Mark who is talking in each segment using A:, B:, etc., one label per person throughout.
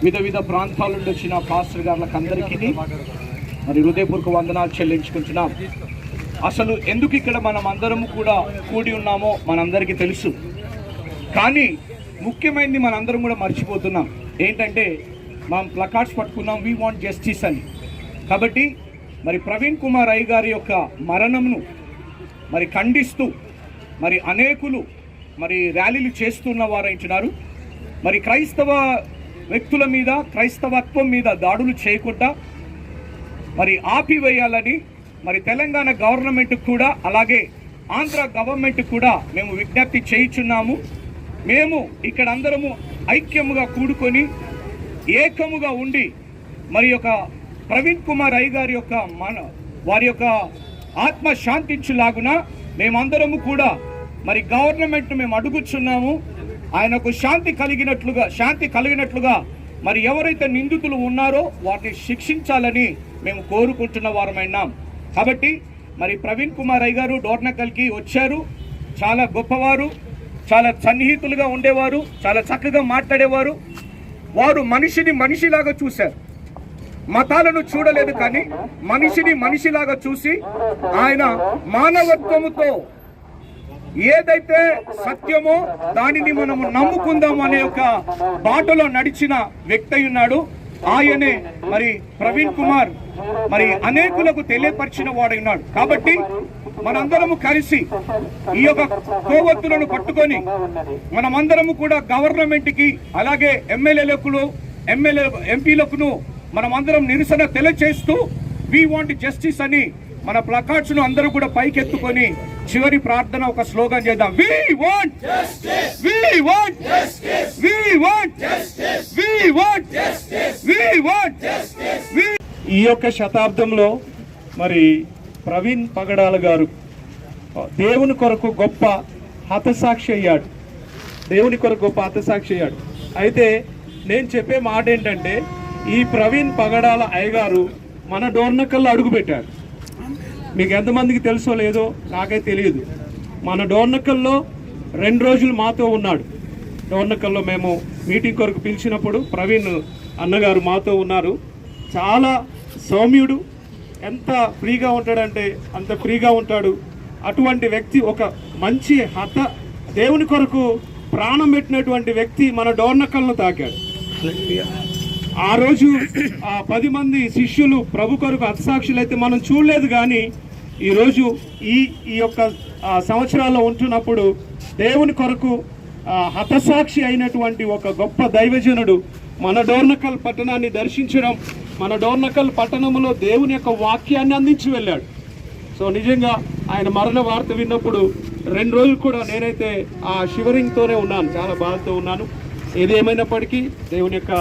A: వివిధ వివిధ ప్రాంతాల నుండి వచ్చిన పాస్టర్ గారులకు అందరికీ మరి హృదయపూర్వక వందనాలు చెల్లించుకుంటున్నాం. అసలు ఎందుకు ఇక్కడ మనం అందరము కూడా కూడి ఉన్నామో మనందరికీ తెలుసు. కానీ ముఖ్యమైనది మనందరం కూడా మర్చిపోతున్నాం. ఏంటంటే మనం ప్లకార్డ్స్ పట్టుకున్నాం వీ వాంట్ జస్టిస్ అని. కాబట్టి మరి ప్రవీణ్ కుమార్ అయ్య గారి యొక్క మరణంను మరి ఖండిస్తూ మరి అనేకులు మరి ర్యాలీలు చేస్తున్న వారైంటున్నారు మరి క్రైస్తవ వ్యక్తుల మీద క్రైస్తవత్వం మీద దాడులు చేయకుండా మరి ఆపివేయాలని మరి తెలంగాణ గవర్నమెంట్ కూడా అలాగే ఆంధ్ర గవర్నమెంట్ కూడా మేము విజ్ఞప్తి చేయుచున్నాము. మేము ఇక్కడ అందరము ఐక్యముగా కూడుకొని ఏకముగా ఉండి మరి యొక్క ప్రవీణ్ కుమార్ అయ్య గారి యొక్క మన వారి యొక్క ఆత్మ శాంతించులాగున మేమందరము కూడా మరి గవర్నమెంట్ మేము అడుగుచున్నాము. ఆయనకు శాంతి కలిగినట్లుగా శాంతి కలిగినట్లుగా మరి ఎవరైతే నిందితులు ఉన్నారో వారిని శిక్షించాలని మేము కోరుకుంటున్న వారమైనాం కాబట్టి మరి ప్రవీణ్ కుమార్ అయ్య గారు డోర్నకల్కి వచ్చారు. చాలా గొప్పవారు చాలా సన్నిహితులుగా ఉండేవారు చాలా చక్కగా మాట్లాడేవారు. వారు మనిషిని మనిషిలాగా చూశారు. మతాలను చూడలేదు కానీ మనిషిని మనిషిలాగా చూసి ఆయన మానవత్వముతో ఏదైతే సత్యమో దానిని మనము నమ్ముకుందాం అనే ఒక బాటలో నడిచిన వ్యక్తి అయి ఉన్నాడు. ఆయనే మరి ప్రవీణ్ కుమార్. మరి అనేకులకు తెలియపరిచిన వాడై ఉన్నాడు. కాబట్టి మనందరము కలిసి ఈ యొక్క కోవత్తులను పట్టుకొని మనమందరము కూడా గవర్నమెంట్కి అలాగే ఎమ్మెల్యేలకు ఎమ్మెల్యే ఎంపీలకు మనమందరం నిరసన తెలియచేస్తూ వి వాంట్ జస్టిస్ అని మన ప్లకార్డ్స్ను అందరూ కూడా పైకెత్తుకొని చివరి ప్రార్థన ఒక స్లోగన్ చేద్దాం. We want we want we want we want we want ఈ యొక్క శతాబ్దంలో మరి ప్రవీణ్ పగడాల గారు దేవుని కొరకు గొప్ప హతసాక్షి అయ్యాడు. దేవుని కొరకు గొప్ప హతసాక్షి అయ్యాడు. అయితే నేను చెప్పే మాట ఏంటంటే ఈ ప్రవీణ్ పగడాల అయ్యగారు మన డోర్నకల్లో అడుగుపెట్టాడు మీకు ఎంతమందికి తెలుసో లేదో నాకే తెలియదు. మన డోర్నకల్లో రెండు రోజులు మాతో ఉన్నాడు. డోర్నకల్లో మేము మీటింగ్ కొరకు పిలిచినప్పుడు ప్రవీణ్ అన్నగారు మాతో ఉన్నారు. చాలా సౌమ్యుడు. ఎంత ఫ్రీగా ఉంటాడంటే అంత ఫ్రీగా ఉంటాడు. అటువంటి వ్యక్తి ఒక మంచి హత. దేవుని కొరకు ప్రాణం పెట్టినటువంటి వ్యక్తి మన డోర్నకల్ను తాకాడు. ఆ రోజు ఆ పది మంది శిష్యులు ప్రభు కొరకు హతసాక్షులు అయితే మనం చూడలేదు కానీ ఈరోజు ఈ ఈ యొక్క సంవత్సరాల్లో ఉంటున్నప్పుడు దేవుని కొరకు హతసాక్షి అయినటువంటి ఒక గొప్ప దైవజనుడు మన డోర్నకల్ పట్టణాన్ని దర్శించడం మన డోర్నకల్ పట్టణంలో దేవుని యొక్క వాక్యాన్ని అందించి వెళ్ళాడు. సో నిజంగా ఆయన మరణ వార్త విన్నప్పుడు రెండు రోజులు కూడా నేనైతే ఆ షివరింగ్తోనే ఉన్నాను చాలా బాధతో ఉన్నాను. ఏదేమైనప్పటికీ దేవుని యొక్క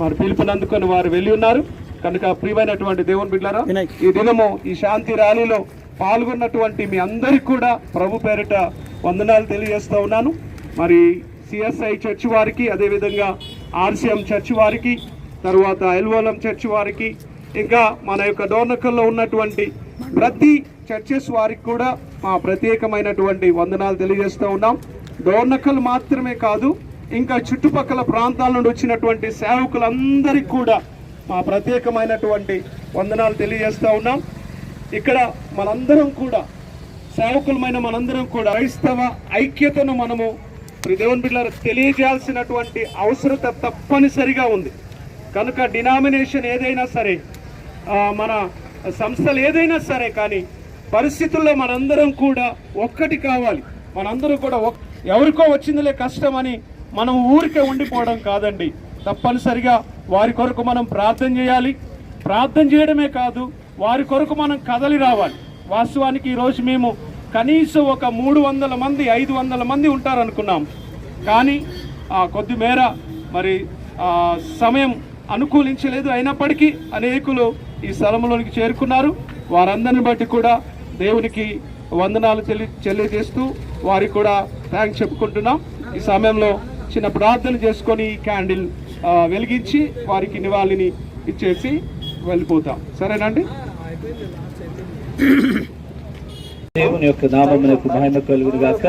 A: వారు పిలుపుని అందుకొని వారు వెళ్ళి ఉన్నారు. కనుక ప్రియమైనటువంటి దేవుని బిడ్డారా ఈ దినము ఈ శాంతి ర్యాలీలో పాల్గొన్నటువంటి మీ అందరికి కూడా ప్రభు పేరిట వందనాలు తెలియజేస్తూ ఉన్నాను. మరి సిఎస్ఐ చర్చ్ వారికి అదేవిధంగా ఆర్సిఎం చర్చ్ వారికి తర్వాత ఎల్వోలం చర్చ్ వారికి ఇంకా మన యొక్క డోర్నకల్లో ఉన్నటువంటి ప్రతి చర్చెస్ వారికి కూడా మా ప్రత్యేకమైనటువంటి వందనాలు తెలియజేస్తూ ఉన్నాం. డోర్నకల్ మాత్రమే కాదు ఇంకా చుట్టుపక్కల ప్రాంతాల నుండి వచ్చినటువంటి సేవకులందరికీ కూడా మా ప్రత్యేకమైనటువంటి వందనాలు తెలియజేస్తూ ఉన్నాం. ఇక్కడ మనందరం కూడా సేవకులమైన మనందరం కూడా క్రైస్తవ ఐక్యతను మనము దేవుని బిడ్డలారా తెలియజేయాల్సినటువంటి అవసరత తప్పనిసరిగా ఉంది. కనుక డినామినేషన్ ఏదైనా సరే మన సంస్థలు ఏదైనా సరే కానీ పరిస్థితుల్లో మనందరం కూడా ఒక్కటి కావాలి. మనందరం కూడా ఒక్- ఎవరికో వచ్చిందిలే కష్టం అని మనం ఊరికే ఉండిపోవడం కాదండి. తప్పనిసరిగా వారి కొరకు మనం ప్రార్థన చేయాలి. ప్రార్థన చేయడమే కాదు వారి కొరకు మనం కదలి రావాలి. వాస్తవానికి ఈరోజు మేము కనీసం ఒక మూడు వందల మంది ఐదు వందల మంది ఉంటారనుకున్నాం. కానీ ఆ, కొద్ది మేర మరి సమయం అనుకూలించలేదు. అయినప్పటికీ అనేకులు ఈ స్థలంలోనికి చేరుకున్నారు. వారందరిని బట్టి కూడా దేవునికి వందనాలు చెల్లి తెలియజేస్తూ వారికి కూడా థ్యాంక్స్ చెప్పుకుంటున్నాం. ఈ సమయంలో చిన్న ప్రార్థన చేసుకొని క్యాండిల్ వెలిగించి వారికి నివాళిని ఇచ్చేసి వెళ్ళిపోతాం. సరేనండి?
B: దేవుని యొక్క నామమునకు మహిమ కలుగును గాక.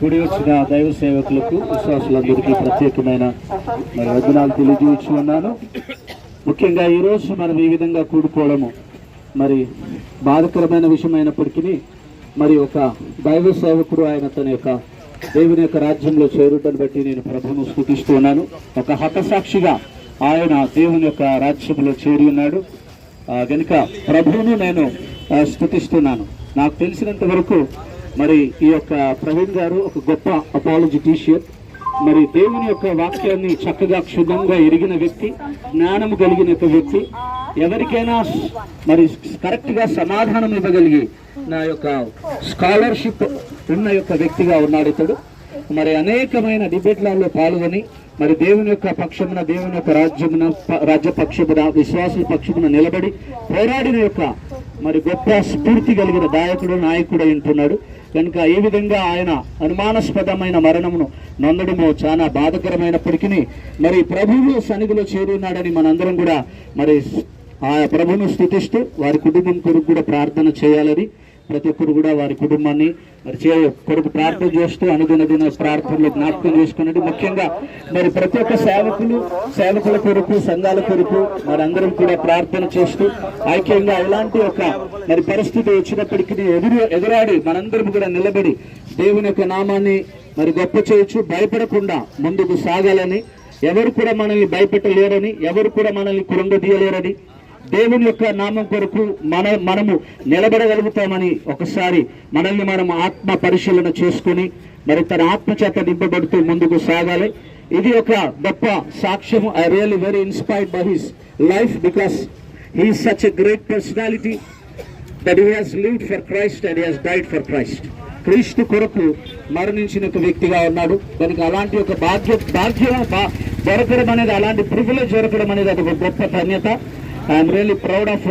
B: కుడి వచ్చిన దైవ సేవకులకు విశ్వాసులందరికీ ప్రత్యేకమైన మరి వదనాలు తెలియజేయచ్చు ఉన్నాను ముఖ్యంగా ఈరోజు మనం ఈ విధంగా కూడుకోవడము మరి బాధకరమైన విషయమైనప్పటికీ మరి ఒక దైవ సేవకుడు ఆయన తన యొక్క దేవుని యొక్క రాజ్యంలో చేరుటను బట్టి నేను ప్రభును స్థుతిస్తున్నాను ఒక హతసాక్షిగా ఆయన దేవుని యొక్క రాజ్యంలో చేరి ఉన్నాడు. కనుక ప్రభువును నేను స్థుతిస్తున్నాను. నాకు తెలిసినంత వరకు మరి ఈ యొక్క ప్రవీణ్ గారు ఒక గొప్ప అపాలజీ టీషియర్ మరి దేవుని యొక్క వాక్యాన్ని చక్కగా క్షుణ్ణంగా ఎరిగిన వ్యక్తి జ్ఞానం కలిగిన వ్యక్తి. ఎవరికైనా మరి కరెక్ట్గా సమాధానం ఇవ్వగలిగి నా యొక్క స్కాలర్షిప్ ఉన్న యొక్క వ్యక్తిగా ఉన్నాడు ఇతడు. మరి అనేకమైన డిబేట్లలో పాల్గొని మరి దేవుని యొక్క పక్షమున దేవుని యొక్క రాజ్యమున రాజ్య పక్షమున విశ్వాసుల పక్షమున నిలబడి పోరాడిన యొక్క మరి గొప్ప స్ఫూర్తి కలిగిన దాయకుడు నాయకుడు ఉంటున్నాడు. కనుక ఈ విధంగా ఆయన అనుమానాస్పదమైన మరణమును నొందడము చాలా బాధకరమైనప్పటికీ మరి ప్రభువు సన్నిధిలో చేరున్నాడని మనందరం కూడా మరి ఆ ప్రభును స్థుతిస్తూ వారి కుటుంబం కొరకు కూడా ప్రార్థన చేయాలని ప్రతి ఒక్కరు కూడా వారి కుటుంబాన్ని మరి చే కొరకు ప్రార్థన చేస్తూ అనుదిన దిన ప్రార్థనలు జ్ఞాపకం చేసుకున్నది ముఖ్యంగా మరి ప్రతి ఒక్క సేవకులు సేవకుల కొరకు సంఘాల కొరకు మరి అందరం కూడా ప్రార్థన చేస్తూ ఐక్యంగా ఇలాంటి ఒక మరి పరిస్థితి వచ్చినప్పటికీ ఎదురు ఎదురాడి మనందరం కూడా నిలబడి దేవుని యొక్క నామాన్ని మరి గొప్ప చేయొచ్చు. భయపడకుండా ముందుకు సాగాలని ఎవరు కూడా మనల్ని భయపెట్టలేరని ఎవరు కూడా మనల్ని కృంగదీయలేరని దేవుని యొక్క నామం కొరకు మన మనము నిలబడగలుగుతామని ఒకసారి మనల్ని మనం ఆత్మ పరిశీలన చేసుకుని మరి తన ఆత్మ చేత నింపబడుతూ ముందుకు సాగాలి. ఇది ఒక గొప్ప సాక్ష్యము. I really very inspired by his life because he such a great personality that he has lived for Christ and has died for Christ క్రీస్తు కొరకు మరణించిన ఒక వ్యక్తిగా ఉన్నాడు. దానికి అలాంటి ఒక భాగ్య భాగ్యం దొరకడం అనేది అలాంటి ప్రివిలేజ్ దొరకడం అనేది అది ఒక గొప్ప ధన్యత. I'm really proud of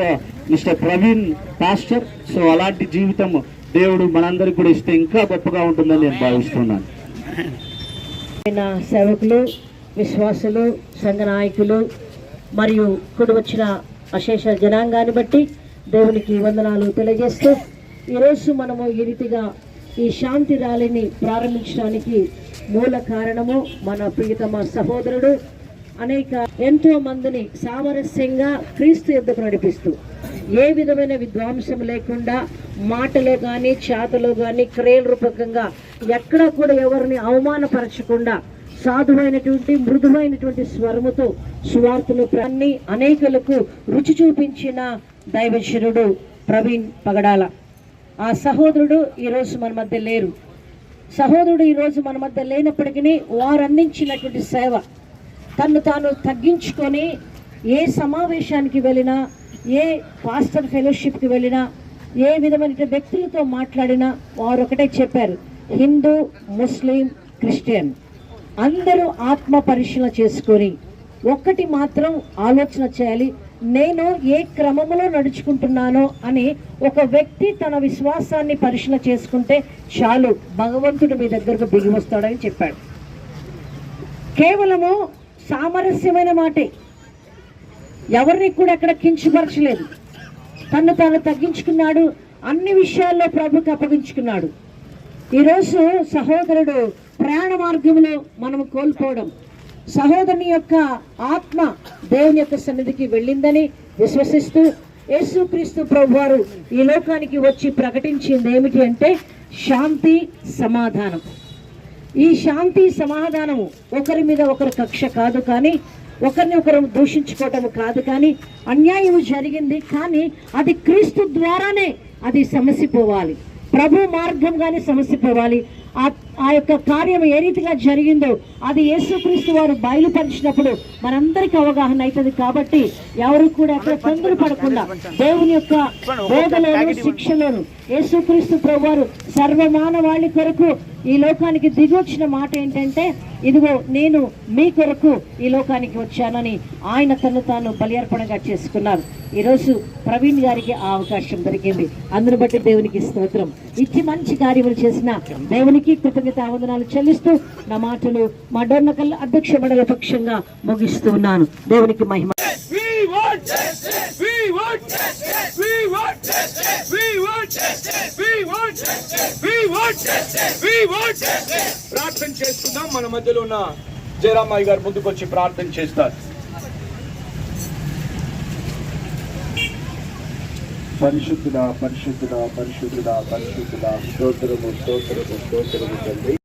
B: mister Praveen pastor so అలాంటి జీవితం దేవుడు మనందరికి కూడా ఇస్తే ఇంకా గొప్పగా ఉంటుందని నేను భావిస్తున్నాను.
C: అయిన సేవకులు విశ్వాసులు సంఘ నాయకులు మరియు కూడి వచ్చిన అశేష జనాంగాన్ని బట్టి దేవునికి వందనాలు తెలియజేస్తూ ఈరోజు మనము ఈ రీతిగా ఈ శాంతి ర్యాలీని ప్రారంభించడానికి మూల కారణము మన ప్రియతమ సహోదరుడు అనేక ఎంతో మందిని సామరస్యంగా క్రీస్తు యుద్ధకు నడిపిస్తూ ఏ విధమైన విద్వాంసం లేకుండా మాటలో కానీ చేతలో కానీ క్రియల రూపకంగా ఎక్కడ కూడా ఎవరిని అవమానపరచకుండా సాధువైనటువంటి మృదువైనటువంటి స్వరముతో సువార్తలు అన్ని అనేకులకు రుచి చూపించిన దైవశరుడు ప్రవీణ్ పగడాల. ఆ సహోదరుడు ఈరోజు మన మధ్య లేరు. సహోదరుడు ఈరోజు మన మధ్య లేనప్పటికీ వారు అందించినటువంటి సేవ తను తాను తగ్గించుకొని ఏ సమావేశానికి వెళ్ళినా ఏ పాస్టర్ ఫెలోషిప్కి వెళ్ళినా ఏ విధమైన వ్యక్తులతో మాట్లాడినా వారు ఒకటే చెప్పారు హిందూ ముస్లిం క్రిస్టియన్. అందరూ ఆత్మ పరిశీలన చేసుకొని ఒక్కటి మాత్రం ఆలోచన చేయాలి నేను ఏ క్రమంలో నడుచుకుంటున్నానో అని ఒక వ్యక్తి తన విశ్వాసాన్ని పరిశీలన చేసుకుంటే చాలు భగవంతుడు మీ దగ్గరకు దిగి వస్తాడని చెప్పాడు. కేవలము సామరస్యమైన మాటే. ఎవరిని కూడా అక్కడ కించపరచలేదు. తను తాను తగ్గించుకున్నాడు అన్ని విషయాల్లో ప్రభుకి అప్పగించుకున్నాడు. ఈరోజు సహోదరుడు ప్రయాణ మార్గంలో మనం కోల్పోవడం సహోదరుని యొక్క ఆత్మ దేవుని యొక్క సన్నిధికి వెళ్ళిందని విశ్వసిస్తూ యేసుక్రీస్తు ప్రభు వారు ఈ లోకానికి వచ్చి ప్రకటించింది ఏమిటి అంటే శాంతి సమాధానం. ఈ శాంతి సమాధానము ఒకరి మీద ఒకరు కక్ష కాదు కానీ ఒకరిని ఒకరు దూషించుకోవటం కాదు కానీ అన్యాయం జరిగింది కానీ అది క్రీస్తు ద్వారానే అది సమసిపోవాలి. ప్రభు మార్గంగానే సమసిపోవాలి. ఆ ఆ యొక్క కార్యం ఏ రీతిగా జరిగిందో అది యేసుక్రీస్తు వారు బయలుపరిచినప్పుడు మనందరికీ అవగాహన అవుతుంది కాబట్టి ఎవరు కూడా అక్కడ తొందర పడకుండా దేవుని యొక్క బోధలోను శిక్షలోను యేసుక్రీస్తు ప్రభు వారు సర్వమానవాళి కొరకు ఈ లోకానికి దిగొచ్చిన మాట ఏంటంటే ఇదిగో నేను మీ కొరకు ఈ లోకానికి వచ్చానని ఆయన తను తాను బలియర్పణగా చేసుకున్నారు. ఈరోజు ప్రవీణ్ గారికి ఆ అవకాశం దొరికింది. అందును బట్టి దేవునికి స్తోత్రం. ఇచ్చి మంచి కార్యములు చేసిన దేవునికి కృతజ్ఞత వందనాలు చెల్లిస్తూ నా మాటలు మా డొన్నకల్ అధ్యక్ష మండల పక్షంగా ముగిస్తూ ఉన్నాను. దేవునికి మహిమ.
D: ప్రార్థన చేస్తున్నాం. మన మధ్యలో ఉన్న జయరామాయి గారు ముందుకొచ్చి ప్రార్థన చేస్తారు.
B: పరిశుద్ధుడా పరిశుద్ధుడా పరిశుద్ధుడా పరిశుద్ధుడా. స్తోత్రము స్తోత్రము స్తోత్రము తండ్రి.